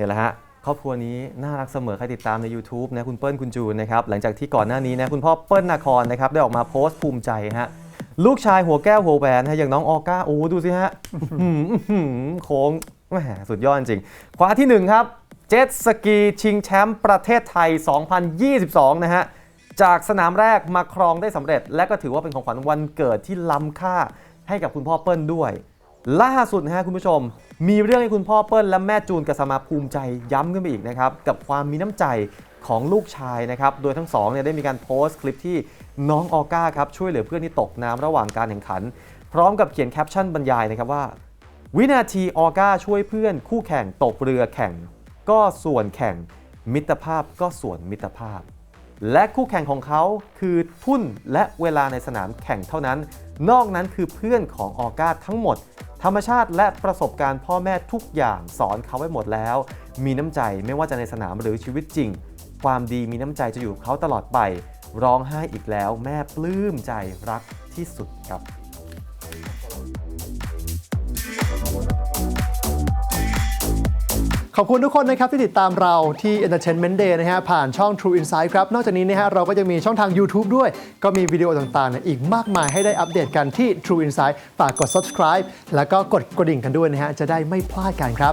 เนี่ยแหละฮะครอบครัวนี้น่ารักเสมอใครติดตามใน YouTube นะคุณเปิ้ลคุณจูนนะครับหลังจากที่ก่อนหน้านี้นะคุณพ่อเปิ้ลนาคอนะครับได้ออกมาโพสต์ภูมิใจฮะลูกชายหัวแก้วหัวแหวนฮะอย่างน้องออก้าโอ้ดูสิฮะหืออื้อหือโค้งแหมสุดยอดจริงคว้าที่หนึ่งครับเจ็ตสกีชิงแชมป์ประเทศไทย 2022 นะฮะจากสนามแรกมาครองได้สำเร็จ และก็ถือว่าเป็นของขวัญวันเกิดที่ล้ำค่าให้กับคุณพ่อเปิ้ลด้วย ล่าสุดนะฮะคุณผู้ชม มีเรื่องให้คุณพ่อเปิ้ลและแม่จูนกับสมาภูมิใจย้ำขึ้นไปอีกนะครับกับความมีน้ำใจของลูกชายนะครับโดยทั้งสองเนี่ยได้มีการโพสต์คลิปที่น้องออก้าครับช่วยเหลือเพื่อนที่ตกน้ำระหว่างการแข่งขัน พร้อมกับเขียนแคปชั่นบรรยายนะครับว่า วินาทีออก้าช่วยเพื่อน คู่แข่งตกเรือแข่ง ก็ส่วนแข่งมิตรภาพก็ส่วนมิตรภาพ และคู่แข่งของเขาคือทุ่นและเวลาในสนามแข่งเท่านั้น นอกนั้นคือเพื่อนของออก้าทั้งหมด ธรรมชาติและประสบการณ์พ่อแม่ทุกอย่างสอนเขาไว้หมดแล้ว มีน้ำใจไม่ว่าจะในสนามหรือชีวิตจริง ความดีมีน้ำใจจะอยู่กับเขาตลอดไป ร้องไห้อีกแล้วแม่ปลื้มใจรักที่สุดครับ ขอบคุณทุกคนนะครับที่ติดตามเราที่ Entertainment Day นะฮะผ่านช่อง True Insight ครับ นอกจากนี้นะฮะเราก็จะมีช่องทาง YouTube ด้วย ก็มีวิดีโอต่างๆเนี่ยอีกมากมายให้ได้อัปเดตกันที่ True Insight ฝากกด subscribe แล้วก็กดกระดิ่งกันด้วยนะฮะจะได้ไม่พลาดกันครับ